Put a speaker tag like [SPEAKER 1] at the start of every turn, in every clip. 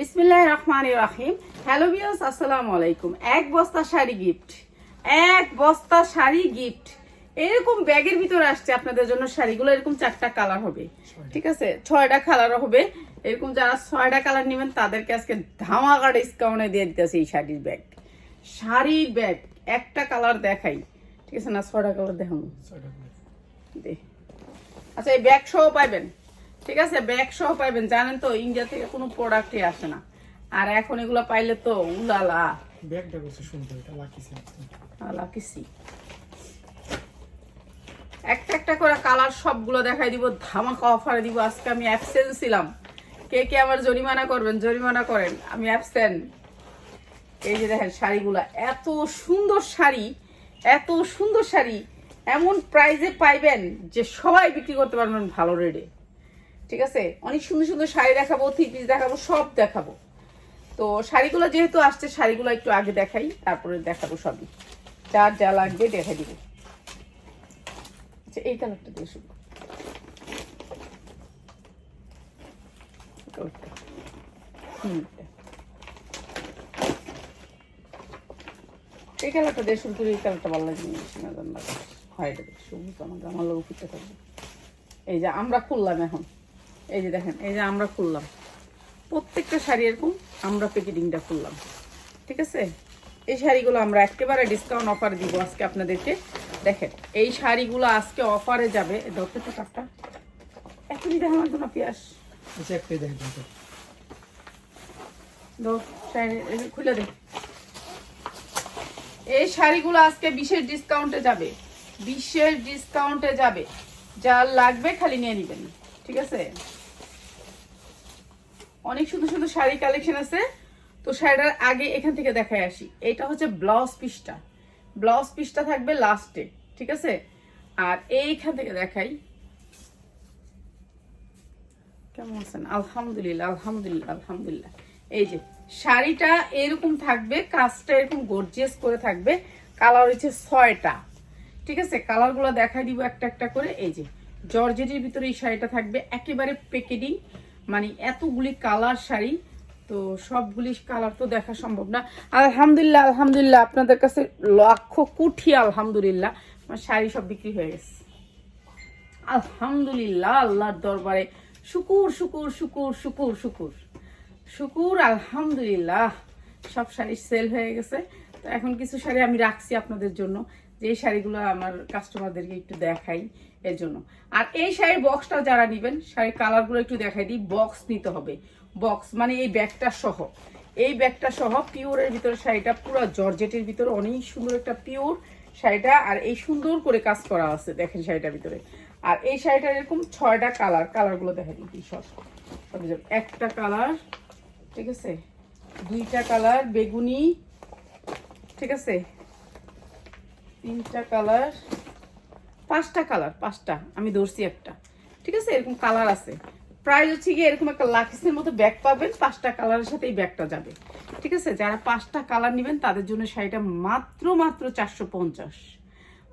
[SPEAKER 1] বিসমিল্লাহ রহমান রাহিম। হ্যালো বিয়াস আসসালামু আলাইকুম। এক বস্তা শাড়ি গিফট এক বস্তা শাড়ি গিফট এরকম ব্যাগের ভিতরে আসছে আপনাদের জন্য শাড়িগুলো এরকম চারটা কালার হবে। ঠিক আছে? ছয়টা কালার হবে। এরকম যারা ছয়টা কালার নেবেন তাদেরকে আজকে ধামাকা ডিসকাউন্টে দিয়ে দিতেছে এই শাড়ির ব্যাগ শাড়ির ব্যাগ একটা কালার দেখাই। ঠিক আছে না? ছয়টা কালার দেখাবো। দে। আচ্ছা এই ব্যাগ সহ পাইবেন? ঠিক আছে ব্যাগ সহ পাইবেন। জানেন তো ইন্ডিয়া থেকে কোনো প্রোডাক্টই আসে না। আর এখন এগুলো পাইলে তো উলালা।
[SPEAKER 2] ব্যাগটা করছে সুন্দর এটা লাকি সেন্স
[SPEAKER 1] আলা কিসি একটা একটা করে কালার সবগুলো দেখাই দিব ধামাকা অফারে দিব। আজকে আমি অ্যাবসেন্ট ছিলাম। কে কে আমার জরিমানা করবেন জরিমানা করেন। আমি অ্যাবসেন্ট এই যে দেখেন শাড়িগুলা এত সুন্দর শাড়ি এত সুন্দর শাড়ি। এমন প্রাইজে পাইবেন যে সবাই বিক্রি করতে পারবেন ভালো রেটে ঠিক আছে? অনেক সুন্দর সুন্দর শাড়ি দেখাবো থ্রি পিস দেখাবো, সব দেখাবো। তো শাড়িগুলো যেহেতু আসছে, শাড়িগুলো একটু আগে দেখাই, তারপরে দেখাবো সবই। যার যা লাগবে দেখা দিব। আচ্ছা এই কালারটা দিয়ে শুরু এই কালারটা দিয়ে শুরু করি, এই কালারটা ভালো হয় সবুজ আমার আমার লোক ফুটতে থাকবে। এই যে আমরা খুললাম এখন। এই যে দেখেন এই যে আমরা খুললাম। প্রত্যেকটা শাড়ি এরকম আমরা প্যাকেটিংটা খুললাম ঠিক আছে? এই শাড়িগুলো আমরা একেবারে ডিসকাউন্ট অফার দিব আজকে আপনাদেরকে। দেখেন এই শাড়িগুলো আজকে অফারে যাবে। ধরতে তো কাপটা এখনই দেখা লাগতো না পিয়াস।
[SPEAKER 2] আচ্ছা দেখেন
[SPEAKER 1] খুলে দে। এই শাড়িগুলো আজকে বিশেষ ডিসকাউন্টে যাবে। বিশেষ ডিসকাউন্টে যাবে। যা লাগবে খালি নিয়ে নেবেন ঠিক আছে? অনেক সুন্দর সুন্দর শাড়ি কালেকশন আছে। তো শাড়িটার আগে এখান থেকে দেখাই আসি। এটা হচ্ছে ব্লাউজ পিসটা ব্লাউজ পিসটা থাকবে লাস্টে ঠিক আছে? আর এইখান থেকে দেখাই। কেমন আছেন? আলহামদুলিল্লাহ আলহামদুলিল্লাহ আলহামদুলিল্লাহ। এই যে, শাড়িটা এরকম থাকবে, কাজটা এরকম গর্জিয়াস করে থাকবে। কালার হচ্ছে ছয়টা, ঠিক আছে? কালারগুলো দেখাই দিব একটা একটা করে। এই যে, জর্জেটের ভিতরে এই শাড়িটা থাকবে। একেবারে প্যাকেটিং মানে এতগুলি কালার শাড়ি, তো সবগুলি কালার তো দেখা সম্ভব না। আলহামদুলিল্লাহ আলহামদুলিল্লাহ, আপনাদের কাছে লক্ষ কোটি আলহামদুলিল্লাহ, আমার শাড়ি সব বিক্রি হয়ে গেছে। আলহামদুলিল্লাহ, আল্লাহর দরবারে শুকুর শুকুর শুকুর শুকুর শুকুর। শুকুর, আলহামদুলিল্লাহ, সব শাড়ি সেল হয়ে গেছে। তো এখন কিছু শাড়ি আমি রাখছি আপনাদের জন্য। যে শাড়িগুলো আমার কাস্টমারদেরকে একটু দেখাই। এর জন্য। আর এই শাড়ির বক্সটা যারা নেবেন, শাড়ির কালারগুলো একটু দেখাই দিই বক্স নিতে হবে। বক্স মানে এই ব্যাগটা সহ। এই ব্যাগটা সহ পিওরের ভিতরে শাড়িটা, পুরো জর্জেটের ভিতরে অনেক সুন্দর একটা পিওর শাড়িটা, আর এই সুন্দর করে কাজ করা আছে, দেখেন শাড়িটার ভিতরে। আর এই শাড়িটার এরকম ছয়টা কালার কালারগুলো দেখা দিই সব। একটা কালার ঠিক আছে? দুইটা কালার বেগুনি, ঠিক আছে? তিনটা কালার পাঁচটা কালার পাঁচটা। আমি ধরছি একটা। ঠিক আছে? এরকম কালার আছে। প্রাইস হচ্ছে গিয়ে এরকম একটা লাখিসের মতো ব্যাগ পাবেন। পাঁচটা কালারের সাথে এই ব্যাগটা যাবে। ঠিক আছে? যারা পাঁচটা কালার নেবেন তাদের জন্য শাড়িটা মাত্র মাত্র চারশো পঞ্চাশ।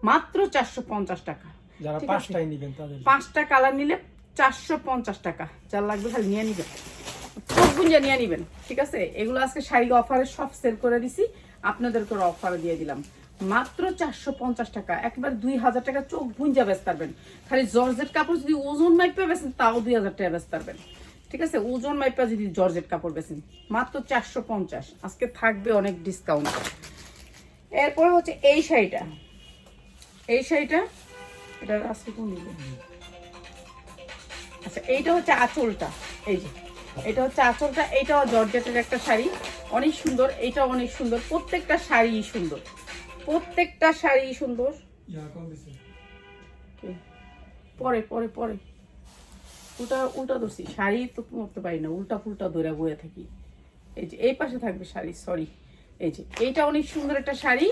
[SPEAKER 1] মাত্র চারশো পঞ্চাশ টাকা।
[SPEAKER 2] যারা। পাঁচটাই নেবেন তাদের
[SPEAKER 1] পাঁচটা কালার নিলে চারশো পঞ্চাশ টাকা। যার লাগবে খালি নিয়ে নিবেন। চোখ গুঞ্জা নিয়ে নিবেন। ঠিক আছে? এগুলো আজকে শাড়ি অফারে সব সেল করে দিছি। আপনাদেরকে অফারে দিয়ে দিলাম। মাত্র চারশো পঞ্চাশ টাকা। একবার দুই হাজার টাকা চোখ গুঞ্জা বেচতে পারবেন খালি জর্জেট কাপড় যদি ওজন মাইপে বেছেন, তাও দুই হাজার টাকা বেচতে পারবেন ঠিক আছে? ওজন মাইপা যদি জর্জেট কাপড় বেছেন, মাত্র চারশো পঞ্চাশ। আজকে থাকবে অনেক ডিসকাউন্ট এরপরে হচ্ছে এই শাড়িটা। এই শাড়িটা, এটা আজকে কোন আচ্ছা এইটা হচ্ছে আঁচলটা। এই যে, এটা হচ্ছে আঁচলটা এইটাও জর্জেটের একটা শাড়ি। অনেক সুন্দর এইটাও অনেক সুন্দর। প্রত্যেকটা শাড়ি সুন্দর। প্রত্যেকটা শাড়ি সুন্দর। পরে পরে পরে। উল্টা উল্টা ধরছি। শাড়ি তো পরতে পারি না উল্টা ফুলটা ধরে বয়ে থাকি। এই যে এই পাশে থাকবে শাড়ি সরি এই যে এইটা অনেক সুন্দর একটা শাড়ি।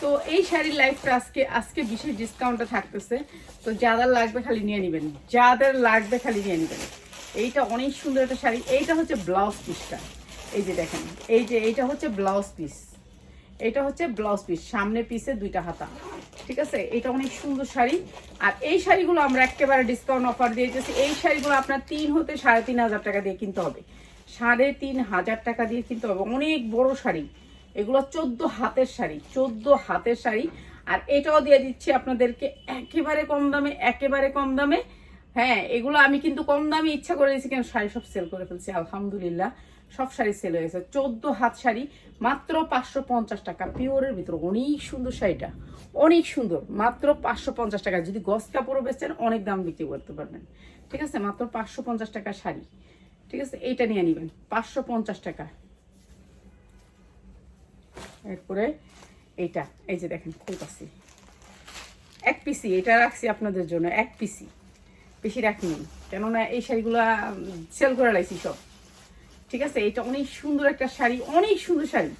[SPEAKER 1] তো এই শাড়ির লাইফটা আজকে আজকে বিশেষ ডিসকাউন্টটা থাকতেছে। তো যাদের লাগবে খালি নিয়ে নেবেন। যাদের লাগবে খালি নিয়ে নেবেন। এইটা অনেক সুন্দর একটা শাড়ি। এইটা হচ্ছে ব্লাউজ পিসটা। এই যে দেখেন এই যে এইটা হচ্ছে ব্লাউজ পিস। এটা হচ্ছে ব্লাউজ পিস সামনে পিসে দুইটা হাতা। ঠিক আছে? এটা অনেক সুন্দর শাড়ি। আর এই শাড়িগুলো আমরা একেবারে ডিসকাউন্ট অফার দিয়েছি এই শাড়িগুলো আপনার তিন হতে সাড়ে তিন হাজার টাকা দিয়ে কিনতে হবে। সাড়ে তিন হাজার টাকা দিয়ে কিনতে হবে। অনেক বড় শাড়ি। এগুলো চোদ্দ হাতের শাড়ি, চোদ্দ হাতের শাড়ি। আর এটাও দিয়ে দিচ্ছি আপনাদেরকে একেবারে কম দামে, একেবারে কম দামে। হ্যাঁ এগুলো আমি কিন্তু কম দামে ইচ্ছা করে দিয়েছি কেন শাড়ি সব সেল করে ফেলছি, আলহামদুলিল্লাহ। সব শাড়ি সেল হয়ে গেছে। চোদ্দ হাত শাড়ি মাত্র পাঁচশো পঞ্চাশ টাকা। পিওরের ভিতর অনেক সুন্দর শাড়িটা। অনেক সুন্দর। মাত্র পাঁচশো পঞ্চাশ টাকা। যদি গস কাপড়ও বেচেন অনেক দাম বিক্রি করতে পারবেন। ঠিক আছে? মাত্র পাঁচশো পঞ্চাশ টাকা শাড়ি। ঠিক আছে? এইটা নিয়ে নেবেন। পাঁচশো পঞ্চাশ টাকা। এরপরে এইটা। এই যে দেখেন খুব খুলতাছি। এক পিসি। এটা রাখছি আপনাদের জন্য। এক পিসি। বেশি রাখিনি। কেননা এই শাড়িগুলা সেল করে লাইছি সব। ঠিক আছে? এটা অনেক সুন্দর একটা শাড়ি, অনেক সুন্দর শাড়ি।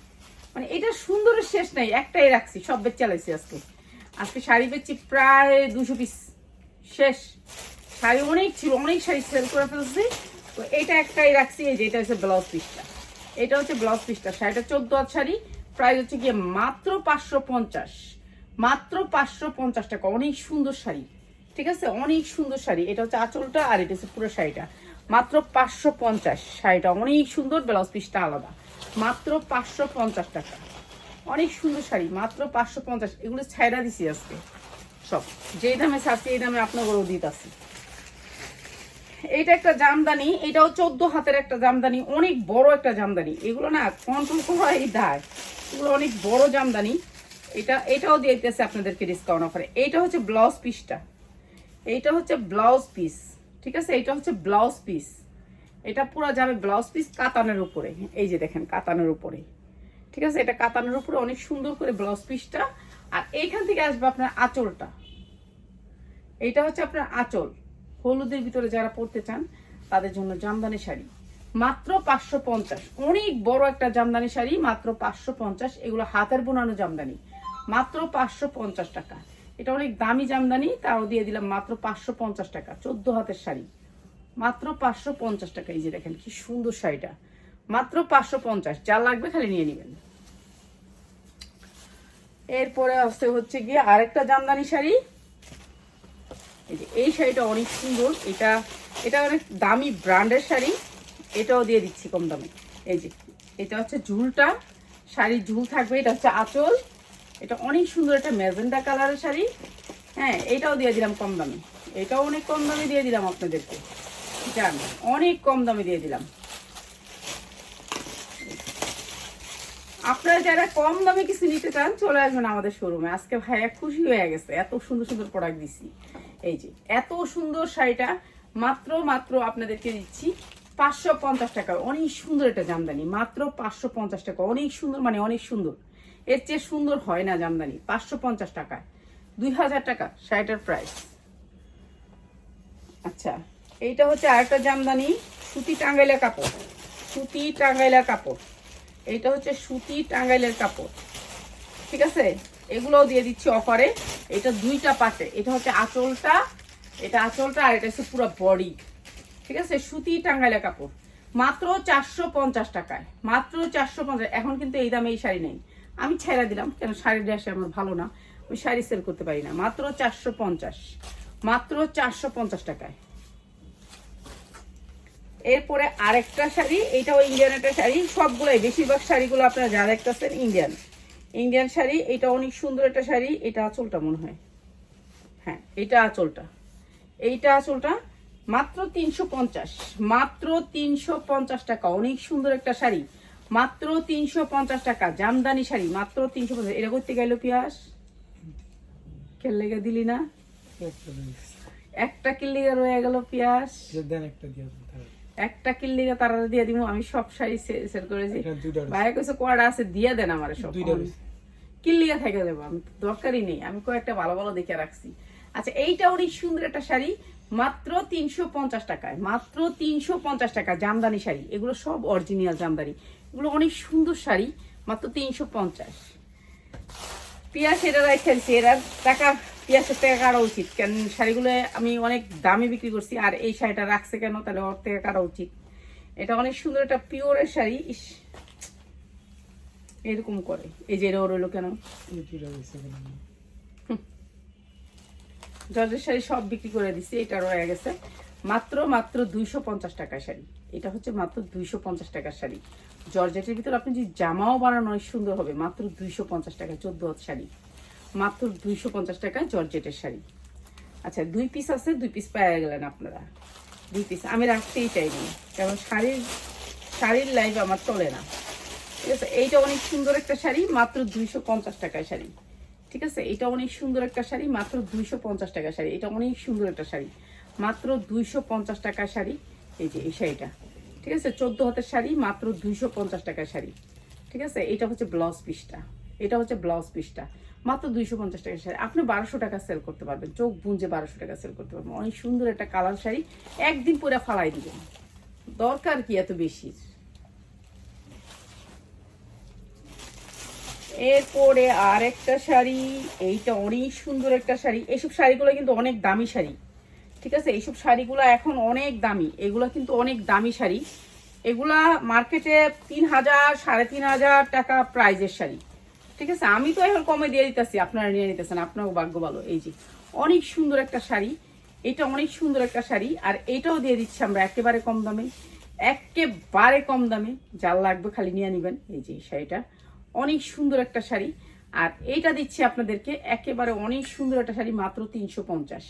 [SPEAKER 1] মানে এটা সুন্দরের শেষ নাই, একটাই রাখছি, সব বেচে লাইছি আজকে। আজকে শাড়ি বেচছি প্রায় দুশো পিস শেষ। শাড়ি অনেক ছিল, অনেক শাড়ি সেল করে ফেলছি। তো এটা একটাই রাখছি, এই যে এটা হচ্ছে ব্লাউজ পিসটা এটা হচ্ছে ব্লাউজ পিসটা শাড়িটা চোদ্দ হাত শাড়ি প্রাইস হচ্ছে গিয়ে মাত্র পাঁচশো পঞ্চাশ। মাত্র পাঁচশো পঞ্চাশ টাকা, অনেক সুন্দর শাড়ি। ঠিক আছে? অনেক সুন্দর শাড়ি। এটা হচ্ছে আঁচলটা আর এটা হচ্ছে পুরো শাড়িটা। মাত্র পাঁচশো পঞ্চাশ শাড়িটা। অনেক সুন্দর ব্লাউজ পিসটা আলাদা। মাত্র পাঁচশো পঞ্চাশ টাকা। অনেক সুন্দর শাড়ি, মাত্র পাঁচশো পঞ্চাশ। এগুলো ছাইড়া দিছি আজকে। সব। যেই দামে ছাড়ছি, এই দামে আপনাদেরও দিতে আসি এইটা একটা জামদানি, এটাও চোদ্দ হাতের একটা জামদানি, অনেক বড় একটা জামদানি। এগুলো না কন্ট্রোল করাই দায়। এগুলো অনেক বড় জামদানি। এটা, এটাও দিয়ে দিতেছে আপনাদেরকে ডিসকাউন্ট অফারে এইটা হচ্ছে ব্লাউজ পিসটা। এইটা হচ্ছে ব্লাউজ পিস। ঠিক আছে? এটা হচ্ছে ব্লাউজ পিস এটা পুরো যাবে ব্লাউজ পিস কাতানের উপরে। এই যে দেখেন, কাতানের উপরে। ঠিক আছে? এটা কাতানের উপরে অনেক সুন্দর করে ব্লাউজ পিসটা আর এইখান থেকে আসবে আপনার আঁচলটা। এইটা হচ্ছে আপনার আঁচল। হলুদের ভিতরে যারা পড়তে চান, তাদের জন্য জামদানি শাড়ি। মাত্র পাঁচশো পঞ্চাশ। অনেক বড় একটা জামদানি শাড়ি, মাত্র পাঁচশো পঞ্চাশ। এগুলো হাতের বোনানো জামদানি। মাত্র পাঁচশো পঞ্চাশ টাকা। এটা অনেক দামি জামদানি, তাও দিয়ে দিলাম মাত্র পাঁচশো পঞ্চাশ টাকা, চোদ্দ হাতের শাড়ি। মাত্র পাঁচশো পঞ্চাশ টাকা, এই যে দেখেন কি সুন্দর শাড়িটা। মাত্র পাঁচশো পঞ্চাশ, যা লাগবে খালি নিয়ে নেবেন। এরপরে আসতে হচ্ছে গিয়ে আরেকটা জামদানি শাড়ি। এই যে, এই শাড়িটা অনেক সুন্দর। এটা এটা অনেক দামি ব্র্যান্ডের শাড়ি। এটাও দিয়ে দিচ্ছি কম দামে। এই যে, এটা হচ্ছে ঝুলটা। শাড়ির ঝুল থাকবে, এটা হচ্ছে আঁচল। এটা অনেক সুন্দর একটা ম্যাজেন্ডা কালারের শাড়ি। হ্যাঁ এটাও দিয়ে দিলাম কম দামে। এটাও অনেক কম দামে দিয়ে দিলাম আপনাদেরকে। জান, অনেক কম দামে দিয়ে দিলাম। আপনারা যারা কম দামে কিছু নিতে চান, চলে আসবেন আমাদের শোরুমে আজকে ভাইয়া খুশি হয়ে গেছে। এত সুন্দর সুন্দর প্রোডাক্ট দিছি। এই যে, এত সুন্দর শাড়িটা মাত্র মাত্র আপনাদেরকে দিচ্ছি পাঁচশো পঞ্চাশ টাকা অনেক সুন্দর একটা জামদানি। মাত্র পাঁচশো পঞ্চাশ টাকা। অনেক সুন্দর মানে অনেক সুন্দর। এর চেয়ে সুন্দর হয় না জামদানি, পাঁচশো পঞ্চাশ টাকায়। দুই হাজার টাকা শাড়িটার প্রাইস আচ্ছা এইটা হচ্ছে আরেকটা জামদানি, সুতি টাঙ্গাইলা কাপড়। সুতি টাঙ্গাইলা কাপড়। এইটা হচ্ছে সুতি টাঙ্গাইলের কাপড়। ঠিক আছে? এগুলোও দিয়ে দিচ্ছি অফারে। এটা দুইটা পাটে এটা হচ্ছে আঁচলটা, এটা আঁচলটা আর এটা হচ্ছে পুরো বডি। ঠিক আছে? সুতি টাঙ্গাইলা কাপড়। মাত্র চারশো পঞ্চাশ টাকায়। মাত্র চারশো পঞ্চাশ। এখন কিন্তু এই দামে এই শাড়ি নেই। আমি ছেড়ে দিলাম, কেন শাড়ির ড্রেসে আমার ভালো না। আমি শাড়ি সেল করতে পারি না। মাত্র চারশো পঞ্চাশ। মাত্র চারশো পঞ্চাশ টাকায়। এরপরে আরেকটা শাড়ি এটাও ইন্ডিয়ান একটা শাড়ি। সবগুলোই, বেশিরভাগ শাড়িগুলো আপনারা যা দেখতেছেন ইন্ডিয়ান ইন্ডিয়ান শাড়ি, এটা অনেক সুন্দর একটা শাড়ি। এটা আঁচলটা মনে হয়। হ্যাঁ এটা আঁচলটা। এইটা আঁচলটা মাত্র তিনশো পঞ্চাশ। মাত্র তিনশো পঞ্চাশ টাকা। অনেক সুন্দর একটা শাড়ি। মাত্র তিনশো পঞ্চাশ টাকা। জামদানি শাড়ি মাত্র তিনশো পঞ্চাশ। এটা করতে গেল পিয়াস। কেল লেগে দিলি না?
[SPEAKER 2] একটা।
[SPEAKER 1] কিল্লিগা রয়ে গেল পিয়াস।
[SPEAKER 2] একটা
[SPEAKER 1] কিল্লিগা তারা দিয়ে দিব আমি সব শাড়ি সেল করেছি। ভাইয়া কইছে কোয়াটা আছে? দিয়ে দেন আমার সব। কিল্লিগা থেকে দেবো আমি দরকারই নেই। আমি কয়েকটা ভালো ভালো দেখে রাখছি। আচ্ছা এইটা অনেক সুন্দর একটা শাড়ি মাত্র তিনশো পঞ্চাশ টাকায়। মাত্র তিনশো পঞ্চাশ টাকা জামদানি শাড়ি। এগুলো সব অরিজিনাল জামদানি। এগুলো অনেক সুন্দর শাড়ি, মাত্র তিনশো পঞ্চাশ। পিয়াস এটা রাখছি এরা টাকা পিয়াসের টাকা কাটা উচিত, কেন শাড়িগুলো আমি অনেক দামে বিক্রি করছি, আর এই শাড়িটা রাখছে কেন, তাহলে ওর থেকে কাটা উচিত। এটা অনেক সুন্দর একটা পিওরের শাড়ি, ইস। এরকম করে, এই যে এটা রইল কেন। জর্জের শাড়ি সব বিক্রি করে দিছি, এটা রয়ে গেছে। মাত্র মাত্র দুইশো পঞ্চাশ টাকার শাড়ি। এটা হচ্ছে মাত্র দুইশো পঞ্চাশ টাকার শাড়ি। জর্জেটের ভিতর আপনি যদি জামাও বানানো, অনেক সুন্দর হবে। মাত্র দুইশো পঞ্চাশ টাকা চোদ্দ হাত শাড়ি। মাত্র দুইশো পঞ্চাশ টাকা জর্জেটের শাড়ি। আচ্ছা দুই পিস আছে, দুই পিস পেয়ে গেলেন আপনারা। দুই পিস আমি রাখতেই চাইনি, কারণ শাড়ির শাড়ির লাইভ আমার চলে না। ঠিক আছে, এইটা অনেক সুন্দর একটা শাড়ি, মাত্র দুইশো পঞ্চাশ টাকায় শাড়ি। ঠিক আছে? এটা অনেক সুন্দর একটা শাড়ি, মাত্র দুইশো পঞ্চাশ টাকা শাড়ি। এটা অনেক সুন্দর একটা শাড়ি। মাত্র দুইশো পঞ্চাশ টাকার শাড়ি এই যে, এই শাড়িটা। ঠিক আছে? চোদ্দ হাতের শাড়ি, মাত্র দুইশো পঞ্চাশ টাকার শাড়ি। ঠিক আছে? এটা হচ্ছে ব্লাউজ পিসটা। এটা হচ্ছে ব্লাউজ পিসটা। মাত্র দুইশো পঞ্চাশ টাকার শাড়ি। আপনি বারোশো টাকা সেল করতে পারবেন। চোখ বুঞ্জে বারোশো টাকা সেল করতে পারবেন। অনেক সুন্দর একটা কালার শাড়ি। একদিন পরে ফালাই দিবেন। দরকার কি এত বেশি? এরপরে আর একটা শাড়ি, এইটা অনেক সুন্দর একটা শাড়ি। এইসব শাড়িগুলো কিন্তু অনেক দামি শাড়ি, ঠিক আছে? এইসব শাড়িগুলো এখন অনেক দামি। এগুলো কিন্তু অনেক দামি শাড়ি। এগুলা মার্কেটে তিন হাজার, সাড়ে তিন হাজার টাকা প্রাইজের শাড়ি, ঠিক আছে? আমি তো এখন কমে দিয়ে দিতেছি, আপনারা নিয়ে নিতেছেন, আপনারও ভাগ্য ভালো। এই যে, অনেক সুন্দর একটা শাড়ি, এটা অনেক সুন্দর একটা শাড়ি, আর এটাও দিয়ে দিচ্ছি আমরা একেবারে কম দামে, একেবারে কম দামে, যার লাগবে খালি নিয়ে নেবেন। এই যে শাড়িটা। অনেক সুন্দর একটা শাড়ি। আর এইটা দিচ্ছি আপনাদেরকে একেবারে অনেক সুন্দর একটা শাড়ি, মাত্র তিনশো পঞ্চাশ।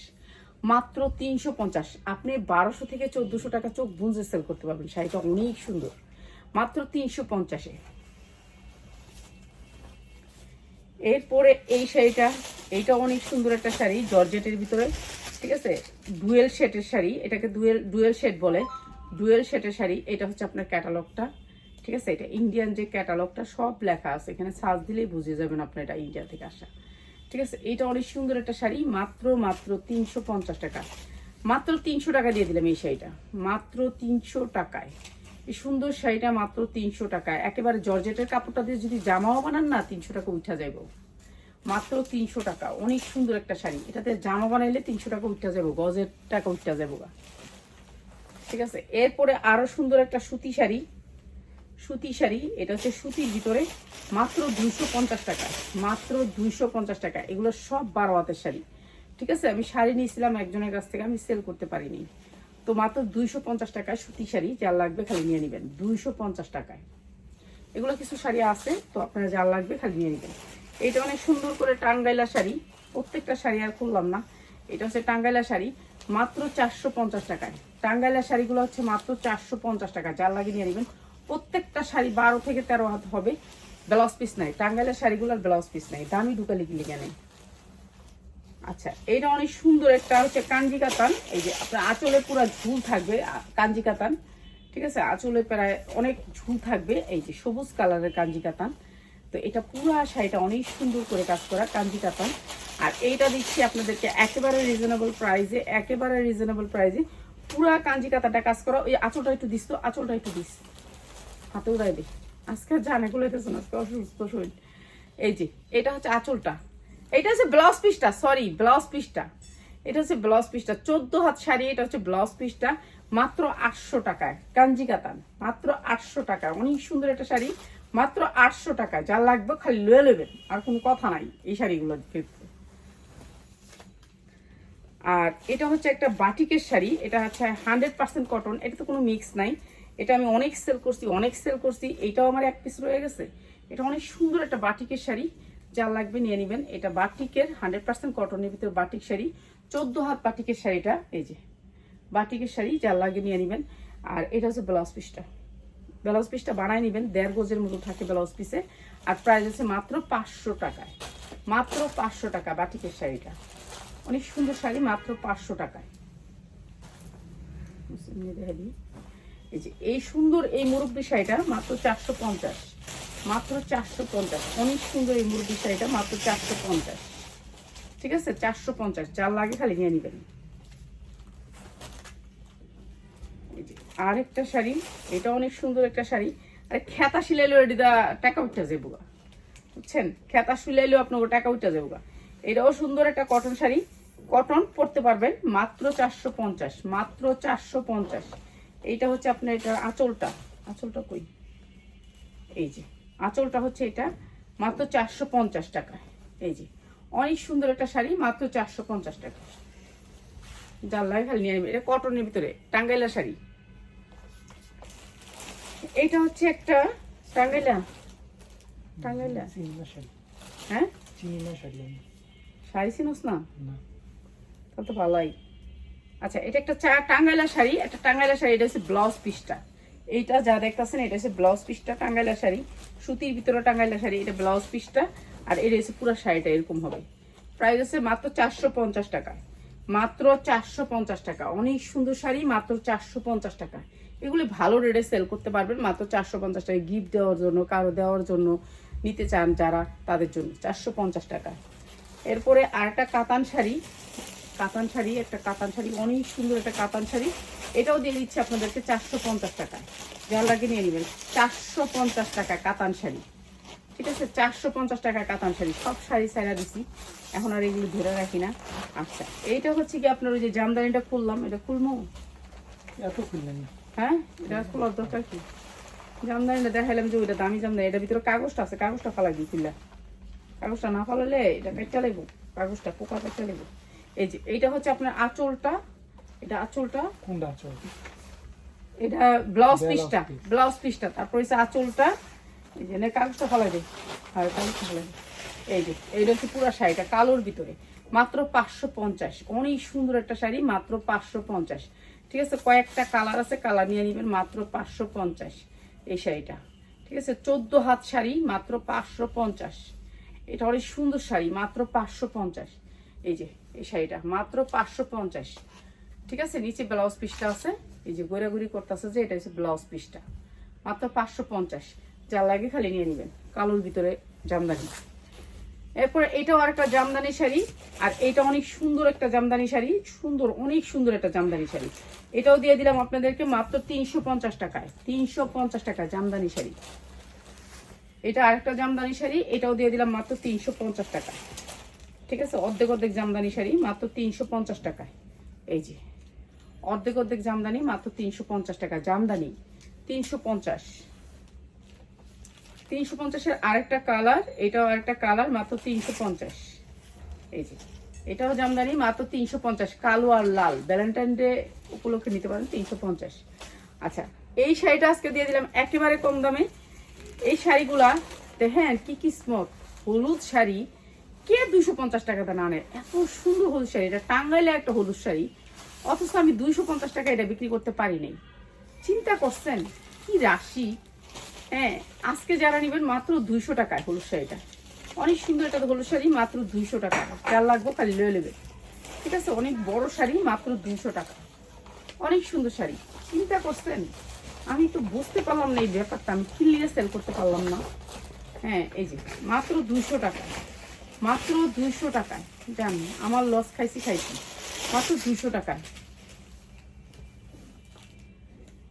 [SPEAKER 1] মাত্র তিনশো পঞ্চাশ। আপনি বারোশো থেকে চোদ্দশো টাকা চোখ বুঝে সেল করতে পারবেন, শাড়িটা অনেক সুন্দর। মাত্র তিনশো পঞ্চাশে। এরপরে এই শাড়িটা, এইটা অনেক সুন্দর একটা শাড়ি, জর্জেটের ভিতরে, ঠিক আছে? ডুয়েল শেটের শাড়ি, এটাকে ডুয়েল ডুয়েল শেড বলে। ডুয়েল শেটের শাড়ি, এটা হচ্ছে আপনার ক্যাটালগটা ঠিক আছে? এটা ইন্ডিয়ান যে ক্যাটালগটা সব লেখা আছে। এখানে সার্চ দিলেই বুঝে যাবেন আপনার এটা ইন্ডিয়া থেকে আসা। ঠিক আছে? এটা অনেক সুন্দর একটা শাড়ি। মাত্র মাত্র তিনশো পঞ্চাশ টাকা। মাত্র তিনশো টাকা দিয়ে দিলাম এই শাড়িটা। মাত্র তিনশো টাকায়। এই সুন্দর শাড়িটা মাত্র তিনশো টাকায়। একেবারে জর্জেটের কাপড়টা দিয়ে যদি জামাও বানান না, তিনশো টাকা উঠা যাইব। মাত্র তিনশো টাকা। অনেক সুন্দর একটা শাড়ি। এটাতে জামা বানাইলে তিনশো টাকা উঠা যাব গজের টাকা উঠা যাব। ঠিক আছে? এরপরে আরও সুন্দর একটা সুতি শাড়ি। সুতি শাড়ি, এটা হচ্ছে সুতির ভিতরে মাত্র দুইশো পঞ্চাশ টাকা, মাত্র দুইশো পঞ্চাশ টাকা। এগুলো সব বারো হাতের শাড়ি। ঠিক আছে? আমি শাড়ি নিয়েছিলাম, একজনের কাছ থেকে আমি সেল করতে পারিনি। তো মাত্র দুইশো পঞ্চাশ টাকায় সুতি শাড়ি যার লাগবে খালি নিয়ে নেবেন। দুইশো পঞ্চাশ টাকায়। এগুলো কিছু শাড়ি আছে, তো আপনারা যার লাগবে খালি নিয়ে নেবেন। এটা অনেক সুন্দর করে টাঙ্গাইলা শাড়ি। প্রত্যেকটা শাড়ি আর খুললাম না। এটা হচ্ছে টাঙ্গাইলা শাড়ি, মাত্র চারশো পঞ্চাশ টাকায়। টাঙ্গাইলা শাড়িগুলো হচ্ছে মাত্র চারশো পঞ্চাশ টাকা যার লাগে নিয়ে নেবেন। প্রত্যেকটা শাড়ি বারো থেকে তেরো হাত হবে। ব্লাউজ পিস নাই। টাঙ্গাইলের শাড়িগুলোর ব্লাউজ পিস নাই। দামি ঢুকালি গিলে কেন আচ্ছা এটা অনেক সুন্দর একটা হচ্ছে কাঞ্জি কাতান এই যে আপনার আঁচলে পুরো ঝুল থাকবে কাঞ্জি কাতান ঠিক আছে? আঁচলে প্রায় অনেক ঝুল থাকবে। এই যে সবুজ কালারের কাঞ্জি কাতান তো এটা পুরো শাড়িটা অনেক সুন্দর করে কাজ করা কাঞ্জি কাতান আর এইটা দিচ্ছি আপনাদেরকে একেবারে রিজনেবল প্রাইজে একেবারে রিজনেবল প্রাইজে পুরা কাঞ্জি কাতানটা কাজ করা। ওই আঁচলটা একটু দিস তো, আঁচলটা একটু দিস। হাতে উড়াই দে আজকে জানে আজকে অসুস্থ শরীর। এই যে, এটা হচ্ছে আঁচলটা। এটা হচ্ছে ব্লাউজ পিসটা সরি ব্লাউজ পিসটা। এটা হচ্ছে ব্লাউজ পিসটা, চোদ্দ হাত শাড়ি, এটা হচ্ছে ব্লাউজ পিসটা, মাত্র আটশো টাকায় কাঞ্জি কাতান, মাত্র আটশো টাকায়, অনেক সুন্দর একটা শাড়ি, মাত্র আটশো টাকায় যা লাগবে খালি লয়ে আর কোনো কথা নাই এই ক্ষেত্রে আর এটা হচ্ছে একটা বাটিকের শাড়ি, এটা হচ্ছে হান্ড্রেড পার্সেন্ট কটন এটা তো কোনো মিক্স নাই। এটা আমি অনেক সেল করছি, অনেক সেল করছি। এটাও আমার এক পিস রয়ে গেছে। এটা অনেক সুন্দর একটা বাটিকের শাড়ি। যার লাগবে নিয়ে নেবেন। এটা বাটিকের হান্ড্রেড পার্সেন্ট কটনের ভিতরে বাটিক শাড়ি। চোদ্দ হাত বাটিকের শাড়িটা এই যে, বাটিকের শাড়ি যার লাগে নিয়ে নেবেন। আর এটা হচ্ছে ব্লাউজ পিসটা ব্লাউজ পিসটা বানায় নেবেন। দেড় গজের মতো থাকে ব্লাউজ পিসে আর প্রাইস আছে মাত্র পাঁচশো টাকায়। মাত্র পাঁচশো টাকা বাটিকের শাড়িটা। অনেক সুন্দর শাড়ি, মাত্র পাঁচশো টাকায়। দেখা দিই। এই যে, এই সুন্দর এই মুরব্বী শাড়িটা মাত্র চারশো পঞ্চাশ। মাত্র চারশো পঞ্চাশ। অনেক সুন্দর এই মুরব্বী শাড়িটা, মাত্র চারশো পঞ্চাশ। ঠিক আছে? চারশো পঞ্চাশ। যার লাগে খালি নিয়ে নেবেন। আরেকটা শাড়ি। এটা অনেক সুন্দর একটা শাড়ি। আর খেতা সিলাইলো এটা টাকা উঠতে যাব। বুঝছেন? খেতা সিলাইলেও আপনার টাকা উঠতে যাব। এটাও সুন্দর একটা কটন শাড়ি। কটন পরতে পারবেন মাত্র চারশো পঞ্চাশ। মাত্র চারশো পঞ্চাশ। এইটা হচ্ছে আপনার এটা আঁচলটা। আঁচলটা কই? এই যে আঁচলটা হচ্ছে এটা মাত্র চারশো পঞ্চাশ টাকা। এই যে অনেক সুন্দর একটা শাড়ি মাত্র চারশো পঞ্চাশ টাকা। জানলায় খালি নিয়ে এটা কটনের ভিতরে টাঙ্গাইলা শাড়ি। এটা হচ্ছে একটা টাঙ্গাইলা। টাঙ্গাইলা?
[SPEAKER 2] শাড়ি।
[SPEAKER 1] হ্যাঁ?
[SPEAKER 2] শাড়ি
[SPEAKER 1] চিনোস না?
[SPEAKER 2] না।
[SPEAKER 1] তাহলে তো ভালোই। আচ্ছা এটা একটা টাঙ্গাইলা শাড়ি। একটা টাঙ্গাইলা শাড়ি, এটা হচ্ছে ব্লাউজ পিসটা। এইটা যা দেখতেছেন, এটা হচ্ছে ব্লাউজ পিসটা, টাঙ্গাইলা শাড়ি। সুতির ভিতরে টাঙ্গাইলা শাড়ি, এটা ব্লাউজ পিসটা। আর এটা হচ্ছে পুরো শাড়িটা এরকম হবে। প্রাইস আছে মাত্র চারশো পঞ্চাশ টাকা। মাত্র চারশো পঞ্চাশ টাকা। অনেক সুন্দর শাড়ি, মাত্র চারশো পঞ্চাশ টাকা। এগুলি ভালো রেটে সেল করতে পারবেন, মাত্র চারশো পঞ্চাশ টাকা। গিফট দেওয়ার জন্য, কারও দেওয়ার জন্য নিতে চান যারা, তাদের জন্য। চারশো পঞ্চাশ টাকা। এরপরে আরেকটা কাতান শাড়ি। কাতান শাড়ি একটা কাতান শাড়ি অনেক সুন্দর একটা কাতান শাড়ি এটাও দিয়ে দিচ্ছে আপনাদেরকে চারশো পঞ্চাশ টাকায় যার লাগে নিয়ে নেবেন। চারশো পঞ্চাশ টাকা কাতান শাড়ি ঠিক আছে? চারশো পঞ্চাশ টাকা কাতান শাড়ি সব শাড়ি সাইরা দিছি। এখন আর এগুলো ধরে রাখি না। আচ্ছা এইটা হচ্ছে কি আপনার ওই যে জামদানিটা খুললাম। এটা খুলবো?
[SPEAKER 2] এত খুললেন না।
[SPEAKER 1] হ্যাঁ? এটা খোলার দরকার কি? জামদানিটা দেখাইলাম যে ওইটা দামি জামদানি। এটার ভিতরে কাগজটা আছে। কাগজটা ফালাই খুললা। কাগজটা না ফালালে এটা কেটে লাগবো। কাগজটা পোকা কেটে লাগবো। এই যে এইটা হচ্ছে আপনার আঁচলটা। এটা আঁচলটা?
[SPEAKER 2] কোনটা চল
[SPEAKER 1] এটা ব্লাউজ পিসটা ব্লাউজ পিসটা। তারপর হচ্ছে আঁচলটা এই যে কাগজটা ফালাই দে। আর কাগজটা ফালাই এই যে এইটা হচ্ছে পুরো শাড়িটা কালোর ভিতরে। মাত্র পাঁচশো পঞ্চাশ। অনেক সুন্দর একটা শাড়ি মাত্র পাঁচশো পঞ্চাশ। ঠিক আছে কয়েকটা কালার আছে কালার নিয়ে নেবেন মাত্র পাঁচশো পঞ্চাশ এই শাড়িটা। ঠিক আছে চোদ্দ হাত শাড়ি মাত্র পাঁচশো পঞ্চাশ। এটা অনেক সুন্দর শাড়ি মাত্র পাঁচশো পঞ্চাশ। এই যে এই শাড়িটা, মাত্র পাঁচশো পঞ্চাশ। ঠিক আছে, নিচে ব্লাউজ পিসটা আছে, এই যে গোড়াগুড়ি করতেছে যে, এটা হচ্ছে ব্লাউজ পিসটা। মাত্র পাঁচশো পঞ্চাশ। যা লাগে খালি নিয়ে নেবেন, কালোর ভিতরে জামদানি। এরপরে এটাও আরেকটা জামদানি শাড়ি, আর এটা অনেক সুন্দর একটা জামদানি শাড়ি, সুন্দর, অনেক সুন্দর একটা জামদানি শাড়ি। এটাও দিয়ে দিলাম আপনাদেরকে মাত্র তিনশো পঞ্চাশ টাকায়, তিনশো পঞ্চাশ টাকা জামদানি শাড়ি। এটা আরেকটা জামদানি শাড়ি, এটাও দিয়ে দিলাম মাত্র তিনশো পঞ্চাশ টাকা ঠিক আছে, অর্ধেক অর্ধেক জামদানি শাড়ি, মাত্র তিনশো পঞ্চাশ টাকায়। এই যে, অর্ধেক অর্ধেক জামদানি, মাত্র তিনশো পঞ্চাশ টাকা। জামদানি, তিনশো পঞ্চাশ। তিনশো পঞ্চাশের আরেকটা কালার, এটাও আরেকটা কালার, মাত্র তিনশো পঞ্চাশ। এই যে, এটাও জামদানি, মাত্র তিনশো পঞ্চাশ। কালো আর লাল ভ্যালেন্টাইন ডে উপলক্ষে নিতে পারেন তিনশো পঞ্চাশ। আচ্ছা এই শাড়িটা আজকে দিয়ে দিলাম একেবারে কম দামে। এই শাড়িগুলা, দেখেন কি কি স্মথ হলুদ শাড়ি কে দুইশো পঞ্চাশ টাকা দাম আনে? এত সুন্দর হলুদ শাড়ি, এটা টাঙ্গাইলে একটা হলুদ শাড়ি। অথচ আমি দুইশো পঞ্চাশ টাকা এটা বিক্রি করতে পারি নাই চিন্তা করছেন? কি রাশি? হ্যাঁ আজকে যারা নেবেন মাত্র দুইশো টাকায় হলুদ শাড়িটা। অনেক সুন্দর একটা হলুদ শাড়ি, মাত্র দুইশো টাকা। যার লাগবে খালি লয়ে নেবে। ঠিক আছে, অনেক বড় শাড়ি, মাত্র দুইশো টাকা। অনেক সুন্দর শাড়ি। চিন্তা করছেন? আমি তো বুঝতে পারলাম না এই ব্যাপারটা। আমি কিনলে সেল করতে পারলাম না? হ্যাঁ এই যে, মাত্র দুইশো টাকা। মাত্র দুইশো টাকায় জান আমার লস খাইছি খাইছি। মাত্র দুইশো টাকায়।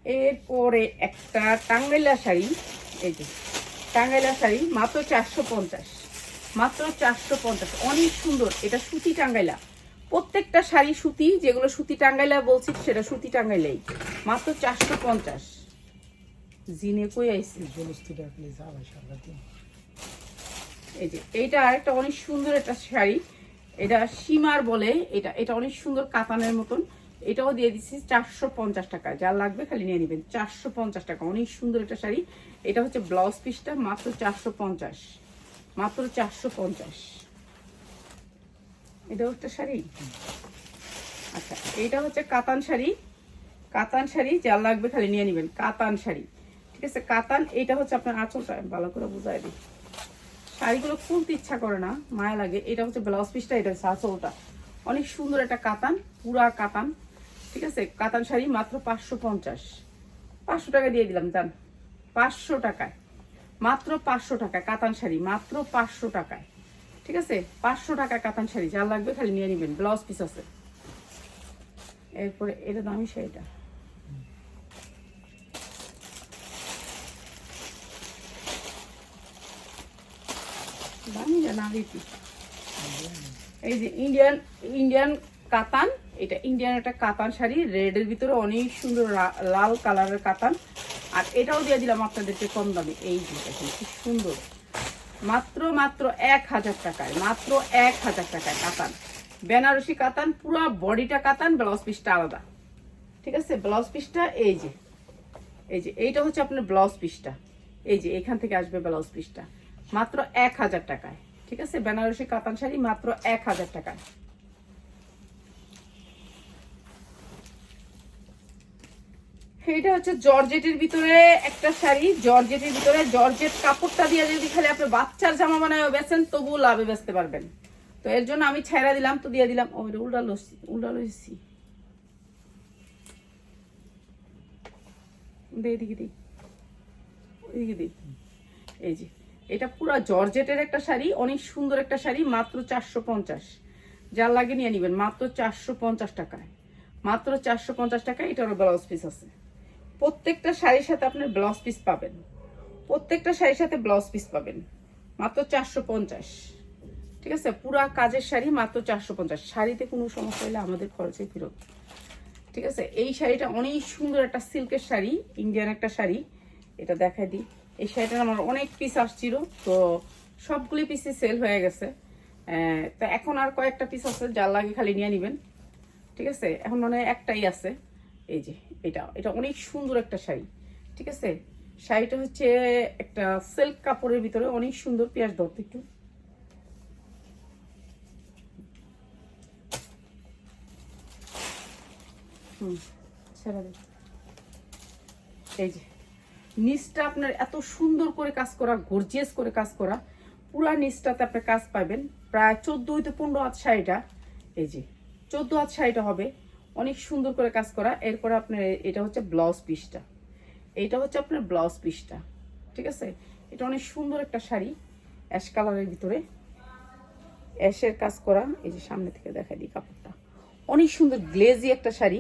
[SPEAKER 1] এরপরে একটা টাঙ্গাইলা শাড়ি, এই যে, টাঙ্গাইলা শাড়ি, মাত্র চারশো পঞ্চাশ। মাত্র চারশো পঞ্চাশ, অনেক সুন্দর, এটা সুতি টাঙ্গাইলা। প্রত্যেকটা শাড়ি সুতি, যেগুলো সুতি টাঙ্গাইলা বলছি, সেটা সুতি টাঙ্গাইলাই। মাত্র চারশো পঞ্চাশ। জিনে কই আইসি
[SPEAKER 2] জলস্থি টাকা প্লিজ আবার সারা দিন
[SPEAKER 1] এই যে, এইটা আরেকটা অনেক সুন্দর একটা শাড়ি। এটা সীমার বলে, এটা এটা অনেক সুন্দর কাতানের মতন। এটাও দিয়ে দিচ্ছি চারশো পঞ্চাশ টাকা। যা লাগবে খালি নিয়ে নেবেন। চারশো পঞ্চাশ টাকা। অনেক সুন্দর একটা শাড়ি। এটা হচ্ছে ব্লাউজ পিসটা, মাত্র চারশো পঞ্চাশ। মাত্র চারশো পঞ্চাশ। এটাও একটা শাড়ি? আচ্ছা এইটা হচ্ছে কাতান শাড়ি। কাতান শাড়ি যা লাগবে খালি নিয়ে নেবেন। কাতান শাড়ি। ঠিক আছে, কাতান এটা হচ্ছে আপনার আঁচলটা। ভালো করে বুঝাই দিই। শাড়িগুলো খুলতে ইচ্ছা করে না, মায়া লাগে। এটা হচ্ছে ব্লাউজ পিসটা, এটা হচ্ছে অনেক সুন্দর একটা কাতান, পুরা কাতান, ঠিক আছে? কাতান শাড়ি মাত্র পাঁচশো পঞ্চাশ। পাঁচশো টাকা দিয়ে দিলাম, জান। পাঁচশো টাকায়। মাত্র পাঁচশো টাকা কাতান শাড়ি, মাত্র পাঁচশো টাকায়। ঠিক আছে? পাঁচশো টাকা কাতান শাড়ি যা লাগবে খালি নিয়ে নেবেন, ব্লাউজ পিস আছে। এরপরে এটা দামি শাড়িটা দামি না দিতি এই যে ইন্ডিয়ান ইন্ডিয়ান কাতান, এটা ইন্ডিয়ান একটা কাতান শাড়ি রেডের ভিতরে অনেক সুন্দর লাল কালারের কাতান। আর এটাও দিয়ে দিলাম আপনাদেরকে কম দামে। এই যে দেখুন, কি সুন্দর। মাত্র মাত্র এক হাজার টাকায়, মাত্র এক হাজার টাকায় কাতান। বেনারসি কাতান, পুরো বডিটা কাতান ব্লাউজ পিসটা আলাদা। ঠিক আছে? ব্লাউজ পিসটা এই যে এই যে, এইটা হচ্ছে আপনার ব্লাউজ পিসটা এই যে, এখান থেকে আসবে ব্লাউজ পিসটা মাত্র এক হাজার টাকায়। ঠিক আছে? বেনারসি কাতান শাড়ি মাত্র এক হাজার টাকায়। এইটা হচ্ছে জর্জেটের ভিতরে একটা শাড়ি। জর্জেটের ভিতরে জর্জেট কাপড়টা দিয়ে যদি খালি আপনি বাচ্চার জামা বানায় বেচেন, তবুও লাভে বেচতে পারবেন। তো এর জন্য আমি ছেড়া দিলাম, তো দিয়ে দিলাম। ওই উল্টা লসি উল্টা লসি দে দিই এই যে। এটা পুরো জর্জেটের একটা শাড়ি, অনেক সুন্দর একটা শাড়ি, মাত্র চারশো পঞ্চাশ। যার লাগে নিয়ে নেবেন, মাত্র চারশো পঞ্চাশ টাকায়। মাত্র চারশো পঞ্চাশ টাকায় এটারও ব্লাউজ পিস আছে। প্রত্যেকটা শাড়ির সাথে আপনার ব্লাউজ পিস পাবেন। প্রত্যেকটা শাড়ির সাথে ব্লাউজ পিস পাবেন। মাত্র চারশো পঞ্চাশ। ঠিক আছে? পুরা কাজের শাড়ি মাত্র চারশো পঞ্চাশ। শাড়িতে কোনো সমস্যা হলে আমাদের খরচে ফেরত। ঠিক আছে? এই শাড়িটা অনেক সুন্দর একটা সিল্কের শাড়ি ইন্ডিয়ান একটা শাড়ি। এটা দেখাই দিই। এই শাড়িটার আমার অনেক পিস আসছিল, তো সবগুলি পিসই সেল হয়ে গেছে। তো এখন আর কয়েকটা পিস আছে, যার লাগে খালি নিয়ে নেবেন। ঠিক আছে? এখন মানে একটাই আছে। এই যে, এটা এটা অনেক সুন্দর একটা শাড়ি। ঠিক আছে? শাড়িটা হচ্ছে একটা সিল্ক কাপড়ের ভিতরে অনেক সুন্দর পেঁয়াজ ধরতে একটু। হুম এই যে নিচটা আপনার এত সুন্দর করে কাজ করা গর্জিয়াস করে কাজ করা, পুরা নিচটাতে আপনি কাজ পাবেন। প্রায় চোদ্দ হইতে পনেরো হাত শাড়িটা এই যে, চোদ্দ হাত শাড়িটা হবে। অনেক সুন্দর করে কাজ করা। এরপরে আপনার এটা হচ্ছে ব্লাউজ পিসটা এইটা হচ্ছে আপনার ব্লাউজ পিসটা ঠিক আছে? এটা অনেক সুন্দর একটা শাড়ি অ্যাশ কালারের ভিতরে। অ্যাশের কাজ করা, এই যে সামনে থেকে দেখা দিই কাপড়টা। অনেক সুন্দর গ্লেজি একটা শাড়ি।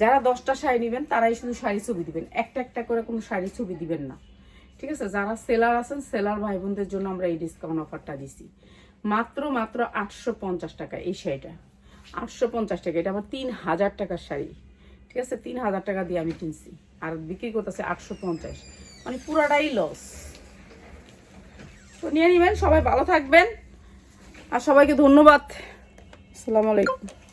[SPEAKER 1] যারা দশটা শাড়ি নেবেন, তারাই শুধু শাড়ি ছবি দিবেন। একটা একটা করে কোনো শাড়ি ছবি দিবেন না। ঠিক আছে? যারা সেলার আছেন, সেলার ভাই বোনদের জন্য আমরা এই ডিসকাউন্ট অফারটা দিছি। মাত্র মাত্র আটশো পঞ্চাশ টাকা এই শাড়িটা। আটশো পঞ্চাশ টাকা। এটা আমার তিন হাজার টাকার শাড়ি। ঠিক আছে? তিন হাজার টাকা দিয়ে আমি কিনছি। আর বিক্রি করতেছে আটশো পঞ্চাশ। মানে পুরাটাই লস তো নিয়ে নেবেন। সবাই ভালো থাকবেন। আর সবাইকে ধন্যবাদ। আসসালামু আলাইকুম।